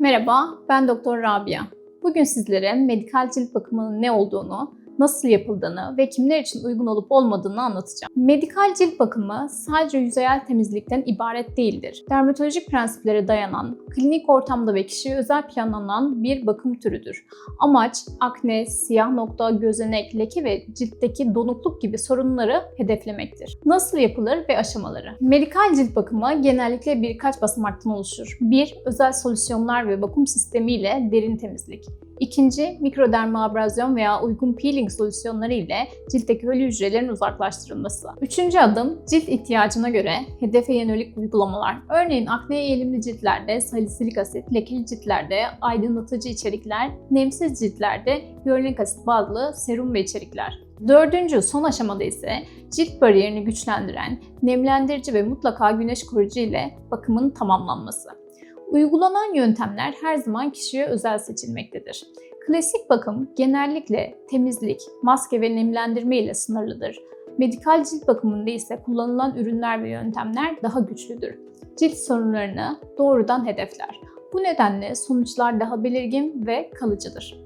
Merhaba, ben Doktor Rabia. Bugün sizlere medikal cilt bakımının ne olduğunu, nasıl yapıldığını ve kimler için uygun olup olmadığını anlatacağım. Medikal cilt bakımı sadece yüzeyel temizlikten ibaret değildir. Dermatolojik prensiplere dayanan, klinik ortamda ve kişiye özel planlanan bir bakım türüdür. Amaç akne, siyah nokta, gözenek, leke ve ciltteki donukluk gibi sorunları hedeflemektir. Nasıl yapılır ve aşamaları? Medikal cilt bakımı genellikle birkaç basamaktan oluşur. 1. Özel solüsyonlar ve bakım sistemi ile derin temizlik. İkinci, mikrodermabrasyon veya uygun peeling solüsyonları ile ciltteki ölü hücrelerin uzaklaştırılması. Üçüncü adım, cilt ihtiyacına göre hedefe yönelik uygulamalar. Örneğin akneye eğilimli ciltlerde salisilik asit, lekeli ciltlerde aydınlatıcı içerikler, nemsiz ciltlerde hyaluronik asit bazlı serum ve içerikler. Dördüncü son aşamada ise cilt bariyerini güçlendiren, nemlendirici ve mutlaka güneş koruyucu ile bakımın tamamlanması. Uygulanan yöntemler her zaman kişiye özel seçilmektedir. Klasik bakım genellikle temizlik, maske ve nemlendirme ile sınırlıdır. Medikal cilt bakımında ise kullanılan ürünler ve yöntemler daha güçlüdür. Cilt sorunlarını doğrudan hedefler. Bu nedenle sonuçlar daha belirgin ve kalıcıdır.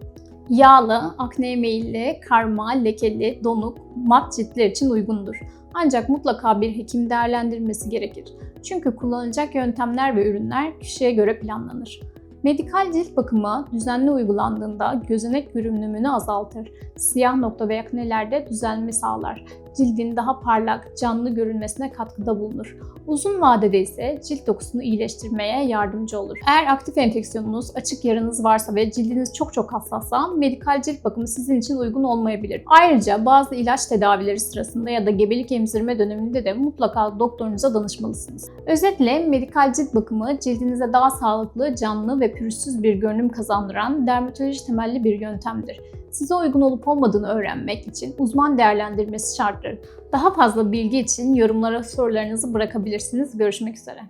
Yağlı, akneye meyilli, karma, lekeli, donuk, mat ciltler için uygundur. Ancak mutlaka bir hekim değerlendirmesi gerekir. Çünkü kullanılacak yöntemler ve ürünler kişiye göre planlanır. Medikal cilt bakımı düzenli uygulandığında gözenek görünümünü azaltır. Siyah nokta ve aknelerde düzelme sağlar. Cildin daha parlak, canlı görünmesine katkıda bulunur. Uzun vadede ise cilt dokusunu iyileştirmeye yardımcı olur. Eğer aktif enfeksiyonunuz, açık yaranız varsa ve cildiniz çok çok hassassa medikal cilt bakımı sizin için uygun olmayabilir. Ayrıca bazı ilaç tedavileri sırasında ya da gebelik emzirme döneminde de mutlaka doktorunuza danışmalısınız. Özetle medikal cilt bakımı cildinize daha sağlıklı, canlı ve pürüzsüz bir görünüm kazandıran dermatoloji temelli bir yöntemdir. Size uygun olup olmadığını öğrenmek için uzman değerlendirmesi şarttır. Daha fazla bilgi için yorumlara sorularınızı bırakabilirsiniz. Görüşmek üzere.